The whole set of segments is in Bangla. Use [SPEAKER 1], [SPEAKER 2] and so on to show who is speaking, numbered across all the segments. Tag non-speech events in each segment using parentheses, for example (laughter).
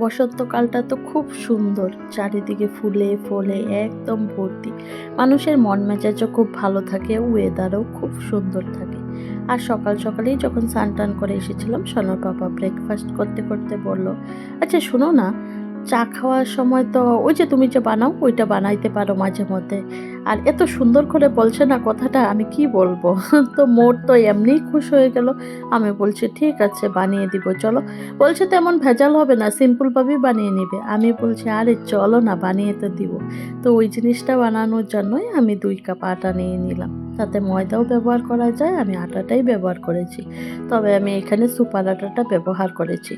[SPEAKER 1] বসন্তকালটা তো খুব সুন্দর, চারিদিকে ফুলে ফলে একদম ভর্তি। মানুষের মন মেজাজও খুব ভালো থাকে ওয়েদারও খুব সুন্দর থাকে। আর সকাল সকালেই যখন স্নান টান করে এসেছিলাম, সোনার বাবা ব্রেকফাস্ট করতে করতে বলল আচ্ছা শোনো না চা খাওয়ার সময় তো ওই যে তুমি যে বানাও, ওইটা বানাইতে পারো মাঝে মধ্যে। আর এত সুন্দর করে বলছে না কথাটা, আমি কি বলব? (laughs) তো মোর তো এমনিই খুশ হয়ে গেল। আমি বলছি, ঠিক আছে, বানিয়ে দিব, চলো। বলছে, তেমন ভেজাল হবে না সিম্পলভাবেই বানিয়ে নেবে। আমি বলছি, আরে, চলো না, বানিয়ে তো দিব। তো ওই জিনিসটা বানানোর জন্যই আমি দুই কাপ আটা নিয়ে নিলাম। তাতে ময়দাও ব্যবহার করা যায়, আমি আটাটাই ব্যবহার করেছি। তবে আমি এখানে সুপার আটাটা ব্যবহার করেছি।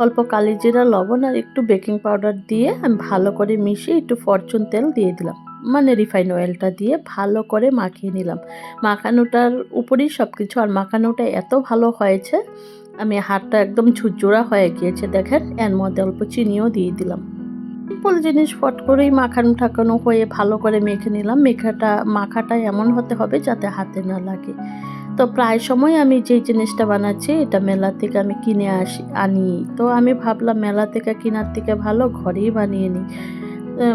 [SPEAKER 1] অল্প কালি জিরা লবণ আর একটু বেকিং পাউডার দিয়ে আমি ভালো করে মিশিয়ে একটু ফরচুন তেল দিয়ে দিলাম। মানে রিফাইন অয়েলটা দিয়ে ভালো করে মাখিয়ে নিলাম। মাখানোটার উপরেই সব কিছু আর মাখানোটা এত ভালো হয়েছে, আমি হাতটা একদম ঝুরঝুরা হয়ে গিয়েছে, দেখেন। এর মধ্যে অল্প চিনিও দিয়ে দিলাম। সিম্পল জিনিস ফট করেই মাখানো ঠাকানো হয়ে ভালো করে মেখে নিলাম। মেখাটা, মাখাটা এমন হতে হবে যাতে হাতে না লাগে। তো প্রায় সময় আমি যে জিনিসটা বানাচ্ছি, এটা মেলা থেকে আমি কিনে আসি, আনি। তো আমি ভাবলাম মেলা থেকে কেনার থেকে ভালো, ঘরেই বানিয়ে নিই।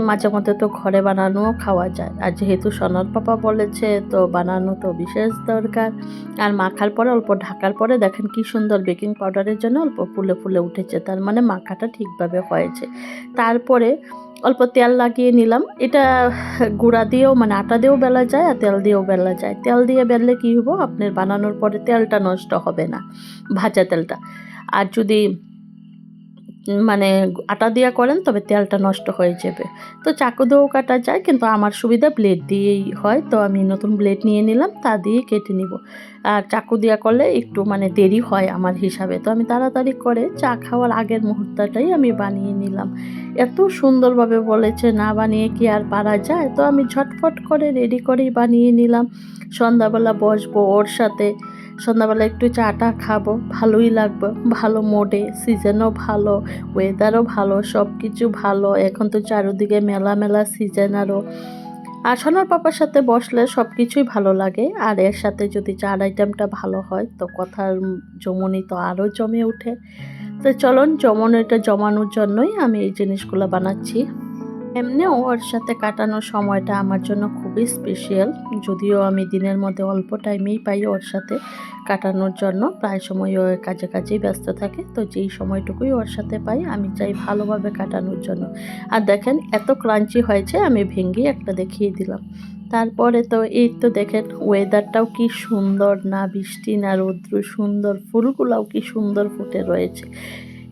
[SPEAKER 1] মাঝে মধ্যে তো ঘরে বানানোও খাওয়া যায়। আর যেহেতু সনদ পাপা বলেছে, তো বানানো তো বিশেষ দরকার। আর মাখার পরে, অল্প ঢাকার পরে দেখেন কি সুন্দর বেকিং পাউডারের জন্য অল্প ফুলে ফুলে উঠেছে। তার মানে মাখাটা ঠিকভাবে হয়েছে। তারপরে অল্প তেল লাগিয়ে নিলাম। এটা গুঁড়া দিয়েও মানে আটা দিয়েও বেলা যায় আর তেল দিয়েও বেলা যায়। তেল দিয়ে বেললে কী হব? আপনার বানানোর পরে তেলটা নষ্ট হবে না, ভাজা তেলটা। আর যদি মানে আটা দিয়া করেন, তবে তেলটা নষ্ট হয়ে যাবে। তো চাকু দিয়েও কাটা যায়, কিন্তু আমার সুবিধা ব্লেড দিয়েই হয়। তো আমি নতুন ব্লেড নিয়ে নিলাম, তা দিয়ে কেটে নিব। আর চাকু দিয়া করলে একটু মানে দেরি হয় আমার হিসাবে। তো আমি তাড়াতাড়ি করে চা খাওয়ার আগের মুহূর্তটাই আমি বানিয়ে নিলাম। এত সুন্দরভাবে বলেছে, না বানিয়ে কি আর পারা যায়? তো আমি ঝটফট করে রেডি করেই বানিয়ে নিলাম। সন্ধ্যাবেলা বসবো ওর সাথে। সন্ধ্যাবেলা একটু চাটা খাব, ভালোই লাগবে। ভালো মোডে সিজনও ভালো ওয়েদারও ভালো সব কিছু ভালো। এখন তো চারিদিকে মেলা মেলা সিজন আরও আর সোনার পাপার সাথে বসলে সব কিছুই ভালো লাগে। আর এর সাথে যদি চার আইটেমটা ভালো হয়, তো কথার জমনি তো আরও জমে ওঠে। তো চলুন জমনিটা জমানোর জন্যই আমি এই জিনিসগুলো বানাচ্ছি। এমনিও ওর সাথে কাটানোর সময়টা আমার জন্য খুবই স্পেশাল যদিও আমি দিনের মধ্যে অল্প টাইমেই পাই ওর সাথে কাটানোর জন্য, প্রায় সময় ও কাজে কাজেই ব্যস্ত থাকে, তো যেই সময়টুকুই ওর সাথে পাই, আমি চাই ভালোভাবে কাটানোর জন্য। আর দেখেন, এত ক্রাঞ্চি হয়েছে, আমি ভেঙে একটা দেখিয়ে দিলাম। তারপরে তো এই তো দেখেন ওয়েদারটাও কি সুন্দর, না বৃষ্টি, না রৌদ্র, সুন্দর, ফুলগুলাও কি সুন্দর ফুটে রয়েছে।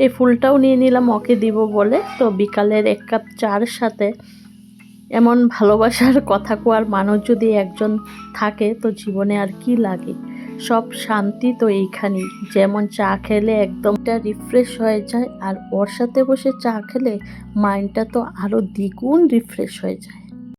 [SPEAKER 1] এই ফুলটাও নিয়ে নিলাম, ওকে দিব বলে। তো বিকালের এক কাপ চার সাথে এমন ভালোবাসার কথা কোয়ার মানুষ যদি একজন থাকে, তো জীবনে আর কি লাগে? সব শান্তি তো এইখানেই। যেমন চা খেলে একদমটা রিফ্রেশ হয়ে যায়, আর ওর সাথে বসে চা খেলে মাইন্ডটা তো আরও দ্বিগুণ রিফ্রেশ হয়ে যায়।